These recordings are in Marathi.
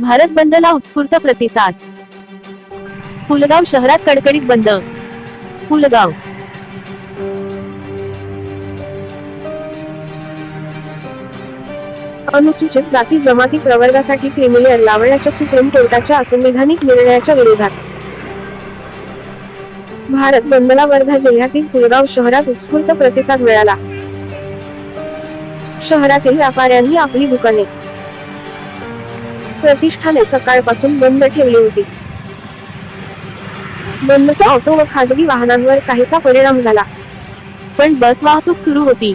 भारत बंदला उत्स्फूर्त प्रतिसाद. पुलगाव शहरात कडकडीत बंद. पुलगाव अनुसूचित जाती जमाती प्रवर्गासाठी क्रिमिनल लावण्याच्या सुप्रीम कोर्टाच्या असंवैधानिक निर्णयाच्या विरोधात. भारत बंदला वर्धा जिल्ह्यातील पुलगाव शहरात उत्स्फूर्त प्रतिसाद मिळाला. शहरातील व्यापाऱ्यांनी आपली दुकाने प्रतिष्ठाने सकाळपासून बंद ठेवली होती. बंदचा ऑटो व खाजगी वाहनांवर काहीसा परिणाम झाला. पण बस वाहतूक सुरू होती.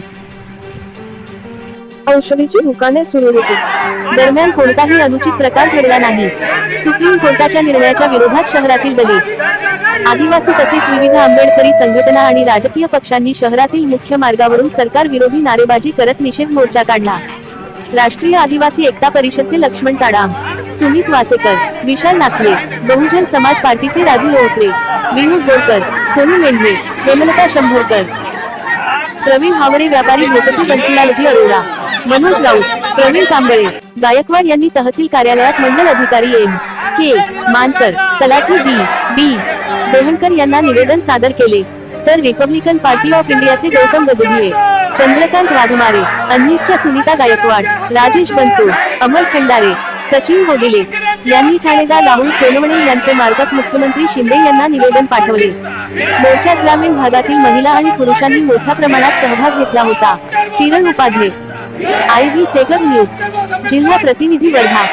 औषधीची दुकाने सुरू होती. दरम्यान कोणताही अनुचित प्रकार घडला नाही. सुप्रीम कोर्टाच्या निर्णयाच्या विरोधात शहरातील दलित आदिवासी तसेच विविध आंबेडकरी संघटना आणि राजकीय पक्षांनी शहरातील मुख्य मार्गावरून सरकार विरोधी नारेबाजी करत निषेध मोर्चा काढला. राष्ट्रीय आदिवासी एकता परिषदचे लक्ष्मण ताडाम सुमित वासेकर विशाल नाखले बहुजन समाज पार्टीचे राजू लोहत्रे विनोद बोरकर सोनू मेंढरे हेमलता शंभरकर. प्रवीण हावरे व्यापारी लोकचे बन्सीलालजी अरोरा. मनोज राऊत प्रवीण कांबळे. गायकवाड यांनी तहसील कार्यालयात मंडल अधिकारी एम. के. मानकर तलाठी बी. बी. देहणकर यांना निवेदन सादर केले. तर रिपब्लिकन पार्टी ऑफ इंडियाचे गौतम गजभिये. चंद्रकांत वाघमारे अन्नीसच्या सुनीता गायकवाड राजेश बनसोड अमर खंडारे सचिन गोगिले यांनी ठाणेदार राहुल सोनवणे यांचे मार्फत मुख्यमंत्री शिंदे यांना निवेदन पाठवले. मोर्चात ग्रामीण भागातील महिला आणि पुरुषांनी मोठ्या प्रमाणात सहभाग घेतला होता. किरण उपाध्ये आय व्ही सेकर न्यूज जिल्हा प्रतिनिधी वर्धा.